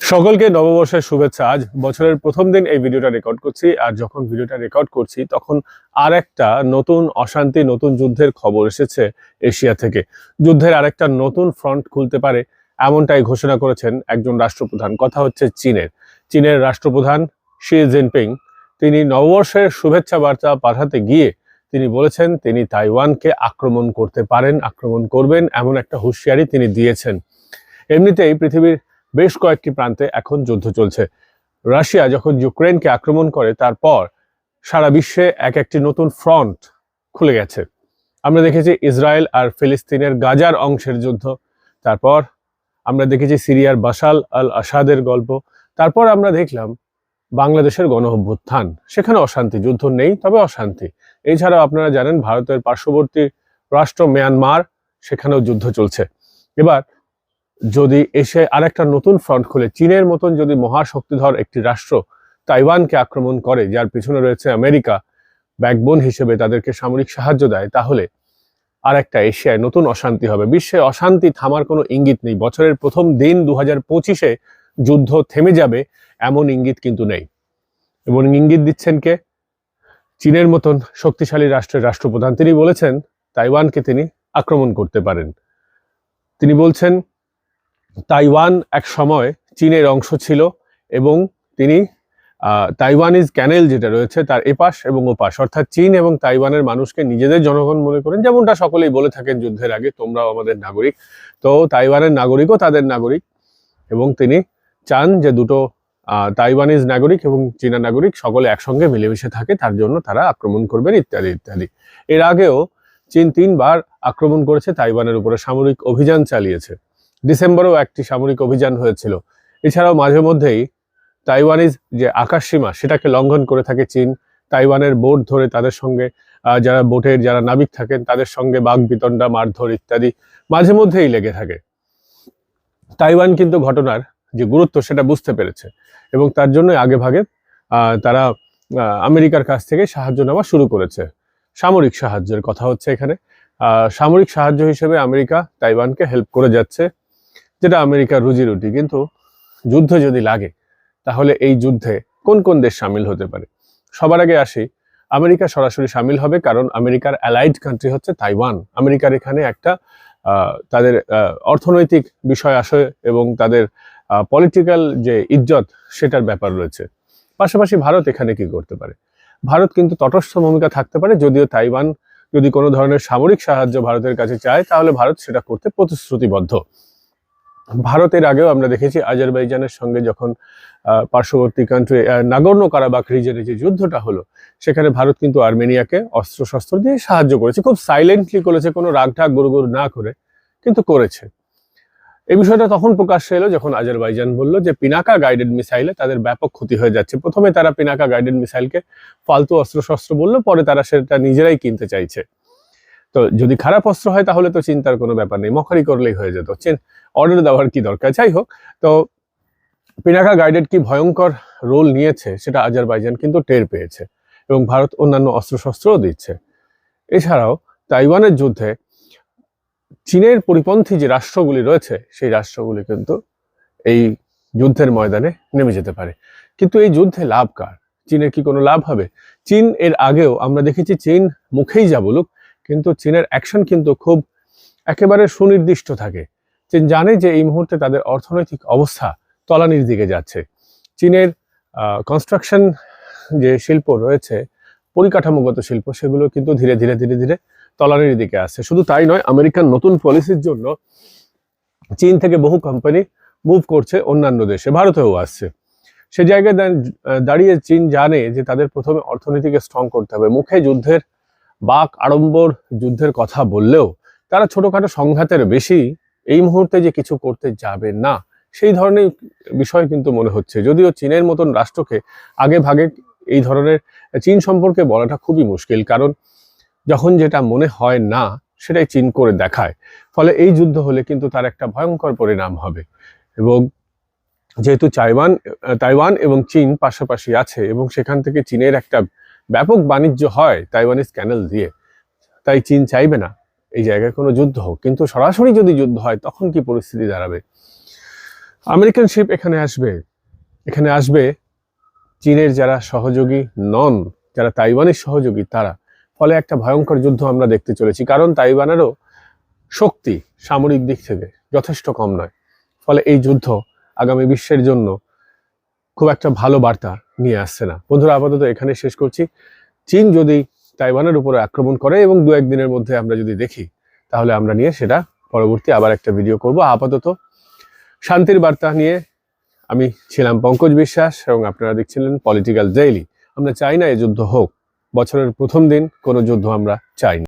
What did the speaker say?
সকলকে নববর্ষের শুভেচ্ছা। আজ বছরের প্রথম দিন এই ভিডিওটা রেকর্ড করছি, আর যখন ভিডিওটা রেকর্ড করছি, তখন আর একটা নতুন অশান্তি, নতুন যুদ্ধের খবর এসেছে এশিয়া থেকে। যুদ্ধের আরেকটা নতুন ফ্রন্ট খুলতে পারে এমনটাই ঘোষণা করেছেন একজন রাষ্ট্রপ্রধান। কথা হচ্ছে চীনের। চীনের রাষ্ট্রপ্রধান শি জিনপিং, তিনি নববর্ষের শুভেচ্ছা বার্তা পাঠাতে গিয়ে তিনি বলেছেন, তিনি তাইওয়ানকে আক্রমণ করতে পারেন, আক্রমণ করবেন এমন একটা হুঁশিয়ারি তিনি দিয়েছেন। এমনিতেই পৃথিবীর বেশ কয়েকটি প্রান্তে এখন যুদ্ধ চলছে। রাশিয়া যখন ইউক্রেনকে আক্রমণ করে, তারপর সারা বিশ্বে এক একটি নতুন ফ্রন্ট খুলে গেছে। আমরা দেখেছি ইসরায়েল আর ফিলিস্তিনের গাজার অংশের যুদ্ধ, তারপর আমরা দেখেছি সিরিয়ার বাসাল আল আসাদের গল্প, তারপর আমরা দেখলাম বাংলাদেশের গণ অভ্যুত্থান সেখানে অশান্তি, যুদ্ধ নেই, তবে অশান্তি। এছাড়াও আপনারা জানেন, ভারতের পার্শ্ববর্তী রাষ্ট্র মিয়ানমার, সেখানেও যুদ্ধ চলছে। এবার যদি এসে আরেকটা নতুন ফ্রন্ট খুলে, চীনের মতন যদি মহাশক্তিধর একটি রাষ্ট্র তাইওয়ানকে আক্রমণ করে, যার পিছনে রয়েছে আমেরিকা ব্যাকবোন হিসেবে তাদেরকে সামরিক সাহায্য দেয়, তাহলে আর একটা এশিয়ায় নতুন অশান্তি হবে। বিশ্বে অশান্তি থামার কোনো ইঙ্গিত নেই। বছরের প্রথম দিন দু হাজার পঁচিশে যুদ্ধ থেমে যাবে, এমন ইঙ্গিত কিন্তু নেই। এবং ইঙ্গিত দিচ্ছেন কে? চীনের মতন শক্তিশালী রাষ্ট্রের রাষ্ট্রপ্রধান। তিনি বলেছেন, তাইওয়ানকে তিনি আক্রমণ করতে পারেন। তিনি বলছেন তাইওয়ান এক সময় চীনের অংশ ছিল এবং তিনি তাইওয়ানিজ ক্যানেল যেটা রয়েছে তার এপাশ এবং ওপাশ, অর্থাৎ চীন এবং তাইওয়ানের মানুষকে নিজেদের জনগণ মনে করেন, যেমনটা সকলেই বলে থাকেন যুদ্ধের আগে, তোমরাও আমাদের নাগরিক। তো তাইওয়ানের নাগরিকও তাদের নাগরিক এবং তিনি চান যে দুটো তাইওয়ানিজ নাগরিক এবং চীনা নাগরিক সকলে একসঙ্গে মিলেমিশে থাকে, তার জন্য তারা আক্রমণ করবেন ইত্যাদি ইত্যাদি। এর আগেও চীন তিনবার আক্রমণ করেছে, তাইওয়ানের উপরে সামরিক অভিযান চালিয়েছে। ডিসেম্বরেও একটি সামরিক অভিযান হয়েছিল। এছাড়াও মাঝে মধ্যেই তাইওয়ানিজ যে আকাশসীমা সেটাকে লঙ্ঘন করে থাকে চীন। তাইওয়ানের বোট ধরে তাদের সঙ্গে যারা বোটের যারা নাবিক থাকেন, তাদের সঙ্গে বাঘ, বিতণ্ডা, মারধর ইত্যাদি মাঝে মধ্যেই লেগে থাকে। তাইওয়ান কিন্তু ঘটনার যে গুরুত্ব, সেটা বুঝতে পেরেছে এবং তার জন্য আগে ভাগে তারা আমেরিকার কাছ থেকে সাহায্য নেওয়া শুরু করেছে। সামরিক সাহায্যের কথা হচ্ছে এখানে। সামরিক সাহায্য হিসেবে আমেরিকা তাইওয়ানকে হেল্প করে যাচ্ছে। যেটা আমেরিকার রুজি রুটি কিন্তু যুদ্ধ যদি লাগে, তাহলে এই যুদ্ধে কোন কোন দেশ সামিল হতে পারে? সবার আগে আসি, আমেরিকা সরাসরি সামিল হবে কারণ আমেরিকার অ্যালাইড কান্ট্রি হচ্ছে তাইওয়ান। আমেরিকার এখানে একটা তাদের অর্থনৈতিক বিষয় আসে এবং তাদের পলিটিক্যাল যে ইজ্জত, সেটার ব্যাপার রয়েছে। পাশাপাশি ভারত এখানে কি করতে পারে? ভারত কিন্তু তটস্থ ভূমিকা থাকতে পারে, যদিও তাইওয়ান যদি কোনো ধরনের সামরিক সাহায্য ভারতের কাছে চায়, তাহলে ভারত সেটা করতে প্রতিশ্রুতিবদ্ধ। ভারতের আগেও আমরা দেখেছি আজারবাইজানের সঙ্গে যখন পার্শ্ববর্তী কান্ট্রি নাগর্ণ কারাবাক রিজনে যে যুদ্ধটা হলো, সেখানে ভারত কিন্তু আর্মেনিয়াকে অস্ত্র শস্ত্র দিয়ে সাহায্য করেছে। খুব সাইলেন্টলি করেছে, কোনো রাগঢাক গুরু গুরু না করে, কিন্তু করেছে। এই বিষয়টা তখন প্রকাশ্যে এলো যখন আজারবাইজান বলল যে পিনাকা গাইডেড মিসাইলে তাদের ব্যাপক ক্ষতি হয়ে যাচ্ছে। প্রথমে তারা পিনাকা গাইডেড মিসাইলকে ফালতু অস্ত্র শস্ত্র বলল, পরে তারা সেটা নিজেরাই কিনতে চাইছে। তো যদি খারাপ অস্ত্র হয়, তাহলে তো চিন্তার কোনো ব্যাপার নেই। মখারি করলেই হয়ে যেত। চীন অর্ডার দেওয়ার কি দরকার? যাই হোক, তো পিনাকা গাইডেড কি ভয়ঙ্কর রোল নিয়েছে, সেটা আজারবাইজান কিন্তু টের পেয়েছে এবং ভারত অন্যান্য অস্ত্রশস্ত্রও দিচ্ছে। এছাড়াও তাইওয়ানের যুদ্ধে চীনের পরিপন্থী যে রাষ্ট্রগুলি রয়েছে, সেই রাষ্ট্রগুলি কিন্তু এই যুদ্ধের ময়দানে নেমে যেতে পারে। কিন্তু এই যুদ্ধে লাভ কার? চীনের কি কোনো লাভ হবে? চীন এর আগেও আমরা দেখেছি, চীন মুখেই যা বলুক কিন্তু চীনের অ্যাকশন কিন্তু খুব একেবারে সুনির্দিষ্ট থাকে। চীন জানে যে এই মুহূর্তে তাদের অর্থনৈতিক অবস্থা তলানির দিকে যাচ্ছে। চীনের কনস্ট্রাকশন যে শিল্প রয়েছে, পরিকাঠামোগত শিল্প, সেগুলো কিন্তু ধীরে ধীরে ধীরে ধীরে তলানির দিকে আসছে। শুধু তাই নয় আমেরিকান নতুন পলিসির জন্য চীন থেকে বহু কোম্পানি মুভ করছে অন্যান্য দেশে, ভারতেও আসছে। সে জায়গায় দাঁড়িয়ে চীন জানে যে তাদের প্রথমে অর্থনীতিকে স্ট্রং করতে হবে। মুখে যুদ্ধের বাক আড়ম্বর যুদ্ধের কথা বললেও তারা ছোটখাটো সংঘাতের বেশি এই মুহূর্তে যে কিছু করতে যাবে না, সেই ধরনের বিষয় কিন্তু মনে হচ্ছে। যদিও চীনের মতন রাষ্ট্রকে আগে ভাগে এই ধরনের চীন সম্পর্কে বলাটা খুবই মুশকিল, কারণ যখন যেটা মনে হয় না, সেটাই চীন করে দেখায়। ফলে এই যুদ্ধ হলে কিন্তু তার একটা ভয়ঙ্কর পরিণাম হবে। এবং যেহেতু তাইওয়ান তাইওয়ান এবং চীন পাশাপাশি আছে এবং সেখান থেকে চীনের একটা ব্যাপক বাণিজ্য হয় তাইওয়ানিজ ক্যানেল দিয়ে। তাই চীন চাইবে না এই জায়গায় কোনো যুদ্ধ হোক। কিন্তু সরাসরি যদি যুদ্ধ হয়, তখন কি পরিস্থিতি দাঁড়াবে? আমেরিকান শিপ এখানে আসবে। এখানে আসবে চীনের যারা সহযোগী নন, যারা তাইওয়ানের সহযোগী তারা। ফলে একটা ভয়ঙ্কর যুদ্ধ আমরা দেখতে চলেছি। কারণ তাইওয়ানেরও শক্তি সামরিক দিক থেকে যথেষ্ট কম নয়। ফলে এই যুদ্ধ আগামী বিশ্বের জন্য খুব একটা ভালো বার্তা নিয়ে আসছে না। বন্ধুরা, আপাতত এখানে শেষ করছি। চীন যদি তাইওয়ানের উপরে আক্রমণ করে এবং দু একদিনের মধ্যে আমরা যদি দেখি, তাহলে আমরা নিয়ে সেটা পরবর্তী আবার একটা ভিডিও করব। আপাতত শান্তির বার্তা নিয়ে আমি ছিলাম পঙ্কজ বিশ্বাস এবং আপনারা দেখছিলেন পলিটিক্যাল ডেইলি আমরা চাই না এ যুদ্ধ হোক। বছরের প্রথম দিন কোনো যুদ্ধ আমরা চাই না